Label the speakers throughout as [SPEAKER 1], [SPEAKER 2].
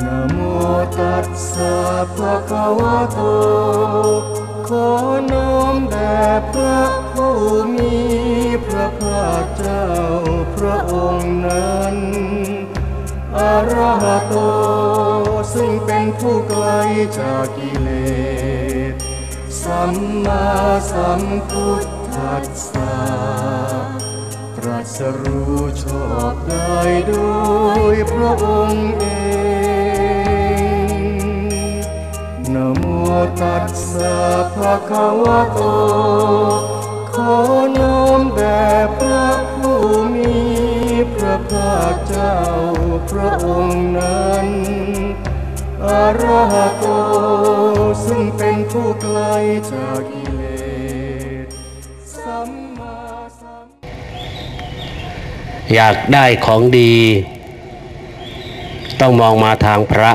[SPEAKER 1] นะโมตัสสะภะคะวะโต ขอน้อมแด่พระผู้มีพระภาคเจ้าพระองค์นั้นอรหะโต ซึ่งเป็นผู้ไกลจากกิเลส สัมมาสัมพุทธัสสะตรัสรู้ชอบได้โดยพระองค์เอง นะโมตัสสะภะคะวะโต ขอน้อมแด่พระผู้มีพระภาคเจ้าพระองค์นั้นอรหะโต ซึ่งเป็นผู้ไกลจากกิเลสสัมมาสัม
[SPEAKER 2] อยากได้ของดี ต้องมองมาทางพระ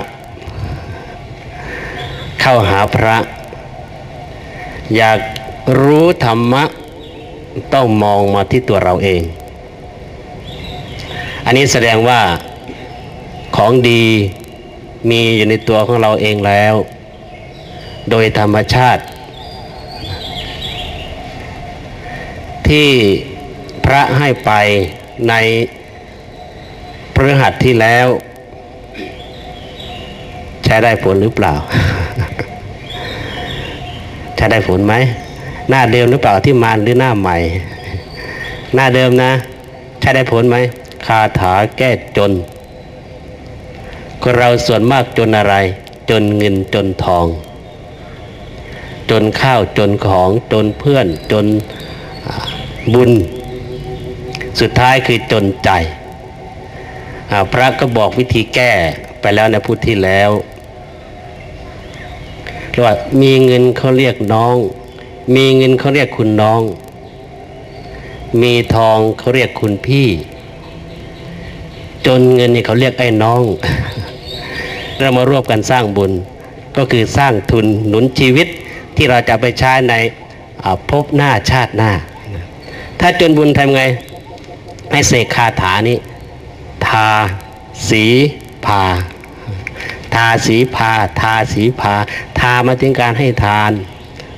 [SPEAKER 2] เข้าหาพระ อยากรู้ธรรมะต้องมองมาที่ตัวเราเอง อันนี้แสดงว่าของดีมีอยู่ในตัวของเราเองแล้ว โดยธรรมชาติ ที่พระให้ไปในพฤหัสที่แล้ว ใช้ได้ผลหรือเปล่า ใช้ได้ผลไหม หน้าเดิมหรือเปล่าที่มานหรือหน้าใหม่ หน้าเดิมนะ ใช้ได้ผลไหมคาถาแก้จนคนเราส่วนมากจนอะไร จนเงินจนทอง จนข้าวจนของจนเพื่อนจนบุญ สุดท้ายคือจนใจ พระก็บอกวิธีแก้ไปแล้วในพุทธที่แล้ว เรียกว่ามีเงินเขาเรียกน้อง มีเงินเขาเรียกคุณน้อง มีทองเขาเรียกคุณพี่ จนเงินนี่เขาเรียกไอ้น้อง เรามาร่วมกันสร้างบุญ ก็คือสร้างทุนหนุนชีวิตที่เราจะไปใช้ในอ่าภพหน้าชาติหน้า ถ้าจนบุญทำไง ให้เสกคาถานี้ ทา สี พา ทาสีพาทาสีพาทามาถึงการให้ทาน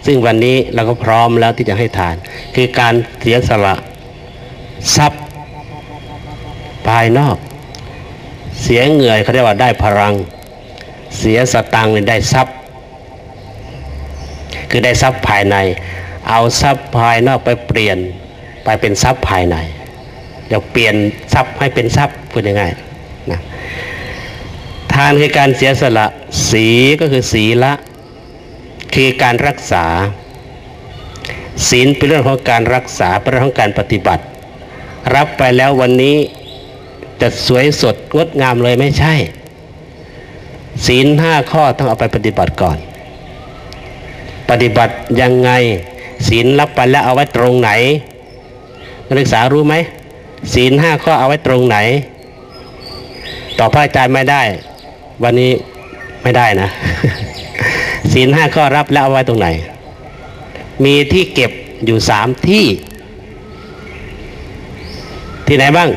[SPEAKER 2] ซึ่งวันนี้เราก็พร้อมแล้วที่จะให้ทาน คือการเสียสละทรัพย์ภายนอก เสียเหงื่อเขาเรียกว่าได้พลัง เสียสตังค์เนี่ยได้ทรัพย์ คือได้ทรัพย์ภายใน เอาทรัพย์ภายนอกไปเปลี่ยนไปเป็นทรัพย์ภายในเดี๋ยวเปลี่ยนทรัพย์ให้เป็นทรัพย์พูดง่ายๆนะานคือการเสียสละ สีก็คือสีละ คือการรักษา ศีลเป็นเรื่องของการรักษาเป็นเรื่องของการปฏิบัติ รับไปแล้ววันนี้จะสวยสดงดงามเลยไม่ใช่ ศีลห้าข้อต้องเอาไปปฏิบัติก่อน ปฏิบัติยังไง ศีลรับไปแล้วเอาไว้ตรงไหนนักศึกษารู้ไหมศีลห้าข้อเอาไว้ตรงไหนต่อบพระอาจารย์ไม่ได้ วันนี้ไม่ได้นะศีลห้าข้อรับแล้วเอาไว้ตรงไหน มีที่เก็บอยู่สามที่ ที่ไหนบ้าง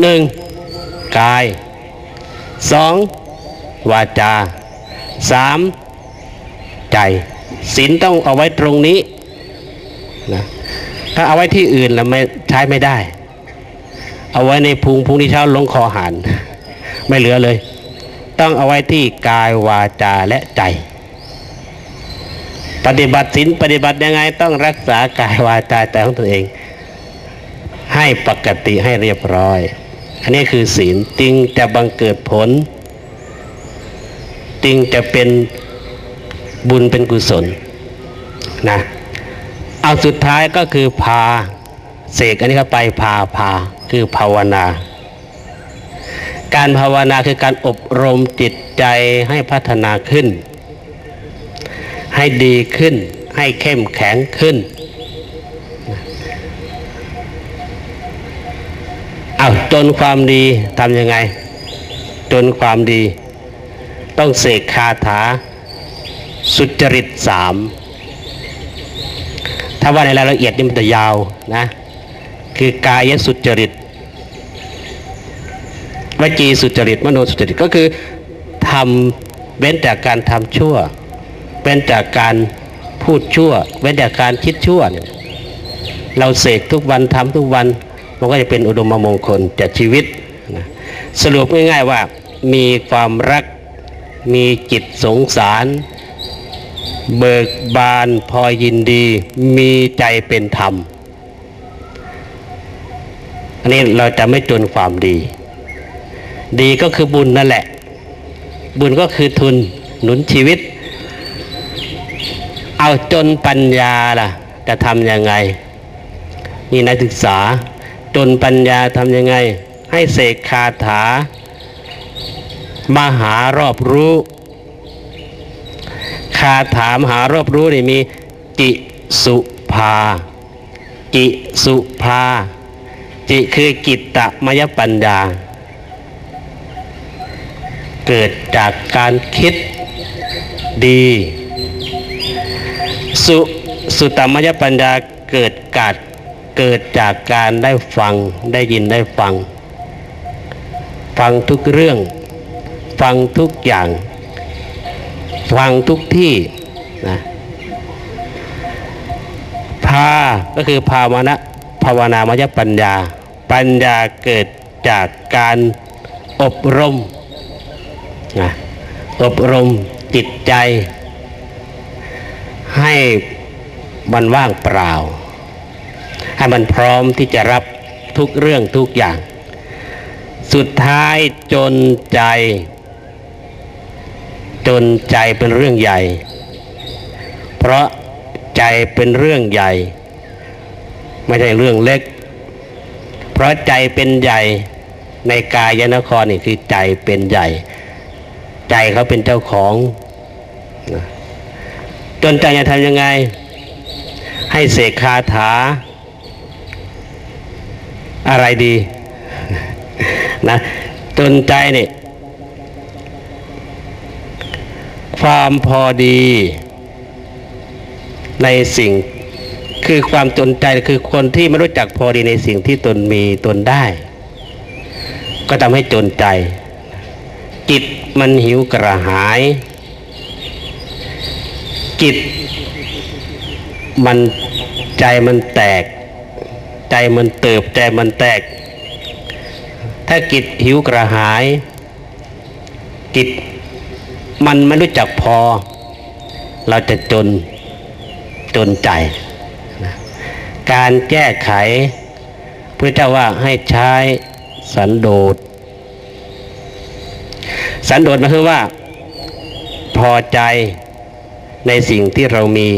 [SPEAKER 2] หนึ่งกายสองวาจาสามใจศีลต้องเอาไว้ตรงนี้นะถ้าเอาไว้ที่อื่นแล้วไม่ใช้ไม่ได้ เอาไว้ในพุงพุงที่เช้าลงคอหานไม่เหลือเลย ต้องเอาไว้ที่กายวาจาและใจ ปฏิบัติศีลปฏิบัติยังไงต้องรักษากายวาจาใจของตัวเอง ให้ปกติให้เรียบร้อย อันนี้คือศีลจึงจะบังเกิดผลจึงจะเป็นบุญเป็นกุศลนะเอาสุดท้ายก็คือพาเสกอันนี้เข้าไปพาพาคือภาวนา การภาวนาคือการอบรมจิตใจให้พัฒนาขึ้น ให้ดีขึ้น ให้เข้มแข็งขึ้นเอาจนความดีทำยังไง จนความดี ต้องเสกคาถา สุจริตสามถ้าว่าในรายละเอียดนี่มันจะยาวนะ คือกายสุจริต วจีสุจริตมโนสุจริตก็คือทำเว้นจากการทำชั่ว เว้นจากการพูดชั่ว เว้นจากการคิดชั่วเนี่ยเราเสกทุกวันทำทุกวันมันก็จะเป็นอุดมมงคลจากชีวิตนะสรุปง่ายๆว่ามีความรักมีจิตสงสาร เบิกบานพอยินดี มีใจเป็นธรรม อันนี้เราจะไม่จนความดี ดีก็คือบุญนั่นแหละ บุญก็คือทุนหนุนชีวิต เอาจนปัญญาล่ะ จะทำยังไง นี่นักศึกษา จนปัญญาทำยังไง ให้เสกคาถา มหารอบรู้ คาถามหารอบรู้นี่มีจิสุภา จิสุภา จิคือกิตตมยปัญญา เกิดจากการคิดดี สุสุตมยปัญญาเกิดกาดเกิดจากการได้ฟังได้ยินได้ฟัง ฟังทุกเรื่อง ฟังทุกอย่าง ฟังทุกที่นะพาก็คือภาวนะภาวนามยปัญญา ปัญญาเกิดจากการอบรม นะอบรมจิตใจ ให้มันว่างเปล่า ให้มันพร้อมที่จะรับทุกเรื่องทุกอย่าง สุดท้ายจนใจ จนใจเป็นเรื่องใหญ่ เพราะใจเป็นเรื่องใหญ่ ไม่ใช่เรื่องเล็ก เพราะใจเป็นใหญ่ในกายนครนี่คือใจเป็นใหญ่ ใจเขาเป็นเจ้าของจนใจจะทำยังไง ให้เสกคาถา อะไรดีนะจนใจเนี่ยความพอดี ในสิ่งคือความจนใจคือคนที่ไม่รู้จักพอดีในสิ่งที่ตนมีตนได้ ก็ทำให้จนใจ จิต มันหิวกระหาย จิต มันใจมันแตก ใจมันเติบใจมันแตก ถ้าจิตหิวกระหาย จิตมันไม่รู้จักพอ เราจะจนจนใจ การแก้ไขพระเจ้าว่าให้ใช้สันโดษ สันโดษหมายคือว่า พอใจในสิ่งที่เรามี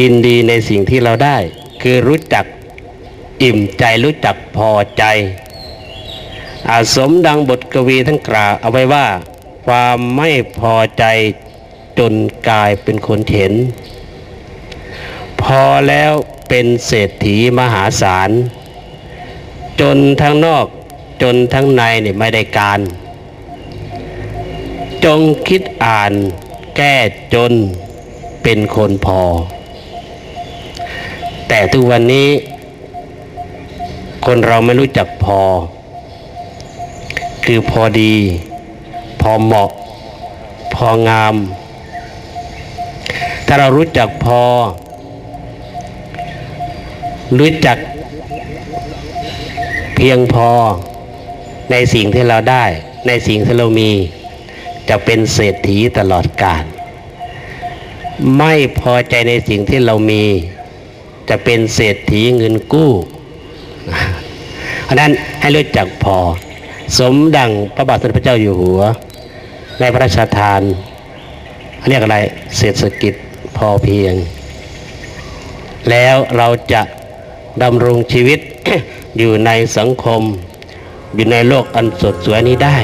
[SPEAKER 2] ยินดีในสิ่งที่เราได้ คือรู้จักอิ่มใจรู้จักพอใจ อาสมดังบทกวีทั้งกล่าวเอาไว้ว่า ความไม่พอใจจนกลายเป็นคนเห็น พอแล้วเป็นเศรษฐีมหาศาล จนทั้งนอกจนทั้งในนี่ไม่ได้การ จงคิดอ่านแก้จนเป็นคนพอ แต่ทุกวันนี้ คนเราไม่รู้จักพอ คือพอดี พอเหมาะ พองาม ถ้าเรารู้จักพอ รู้จัก เพียงพอในสิ่งที่เราได้ในสิ่งที่เรามี จะเป็นเศรษฐีตลอดกาลไม่พอใจในสิ่งที่เรามี จะเป็นเศรษฐีเงินกู้เพราะนั้นให้รู้จักพอ สมดังพระบาทสมเด็จพระเจ้าอยู่หัว ในพระราชทานเรียกอะไรเศรษฐกิจพอเพียง แล้วเราจะดำรงชีวิตอยู่ในสังคม อยู่ในโลกอันสดสวยนี้ได้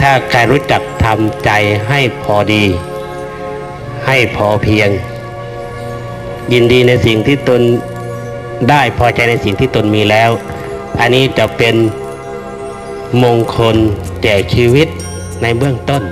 [SPEAKER 2] ถ้าใครรู้จักทำใจให้พอดี ให้พอเพียง ยินดีในสิ่งที่ตนได้พอใจในสิ่งที่ตนมีแล้ว อันนี้จะเป็นมงคลแก่ชีวิตในเบื้องต้น